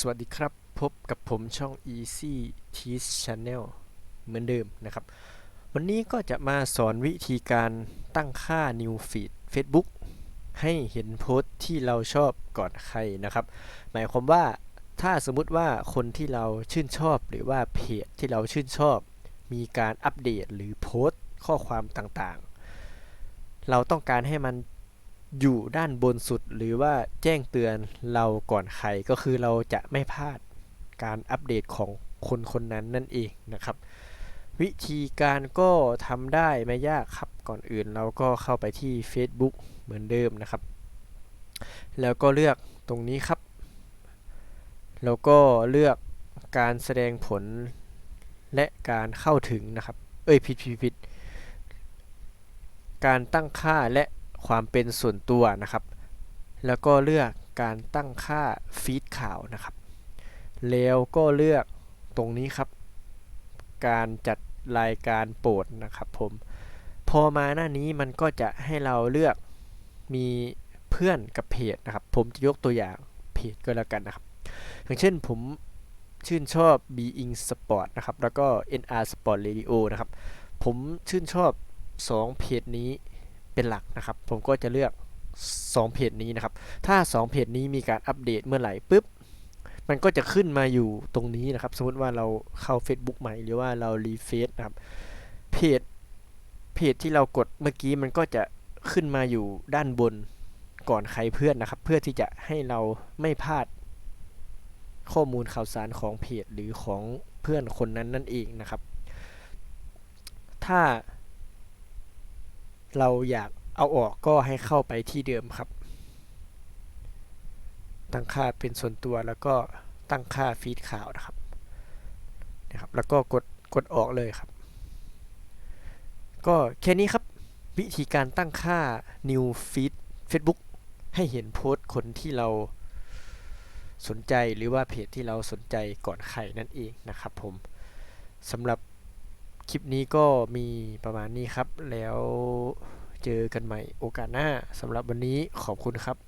สวัสดีครับ พบกับผมช่อง Easy Teach Channel เหมือนเดิมนะครับ วันนี้ก็จะมาสอนวิธีการตั้งค่า New Feed Facebook ให้เห็นโพสต์ที่เราชอบก่อนใครนะครับ หมายความว่าถ้าสมมุติว่าคนที่เราชื่นชอบหรือว่าเพจที่เราชื่นชอบ มีการอัปเดตหรือโพสต์ข้อความต่างๆ เราต้องการให้มัน อยู่ด้านบนสุดหรือว่าแจ้งเตือนเราก่อนใครก็คือเราจะไม่พลาดการอัปเดตของคนคนนั้นนั่นเองนะครับ วิธีการก็ทำได้ไม่ยากครับก่อนอื่นเราก็เข้าไปที่ Facebook เหมือนเดิมนะครับ แล้วก็เลือกตรงนี้ครับ แล้วก็เลือกการแสดงผลและการเข้าถึงนะครับ เอ้ยผิดผิดผิดการตั้งค่าและ ความเป็นส่วนตัวนะครับ แล้วก็เลือกการตั้งค่าฟีดข่าวนะครับ แล้วก็เลือกตรงนี้ครับ การจัดรายการโปรดนะครับผม พอมาหน้านี้มันก็จะให้เราเลือกมีเพื่อนกับเพจนะครับ ผมจะยกตัวอย่างเพจก็แล้วกันนะครับ อย่างเช่นผมชื่นชอบ Being Sport นะครับ แล้วก็ NR Sport Radio นะครับ ผมชื่นชอบ 2 เพจนี้ เป็นหลักนะครับ ผมก็จะเลือก 2 เพจนี้นะครับ ถ้า 2 เพจนี้มีการอัปเดตเมื่อไหร่ปุ๊บ มันก็จะขึ้นมาอยู่ตรงนี้นะครับ สมมติว่าเราเข้า Facebook ใหม่หรือว่าเรารีเฟซนะครับ เพจ เพจที่เรากดเมื่อกี้มันก็จะขึ้นมาอยู่ด้านบนก่อนใครเพื่อนนะครับ เพื่อที่จะให้เราไม่พลาดข้อมูลข่าวสารของเพจหรือของเพื่อนคนนั้นนั่นเองนะครับ ถ้า เราอยากเอาออกก็ให้เข้าไปที่เดิมครับ ตั้งค่าเป็นส่วนตัวแล้วก็ตั้งค่าฟีดข่าวนะครับนะครับ แล้วก็กดกดออกเลยครับ ก็แค่นี้ครับ วิธีการตั้งค่า new feed Facebook ให้เห็นโพสต์คนที่เราสนใจหรือว่าเพจที่เราสนใจก่อนใครนั่นเองนะครับผมสำหรับ คลิปนี้ก็มีประมาณนี้ครับ แล้วเจอกันใหม่โอกาสหน้าสำหรับวันนี้ขอบคุณครับ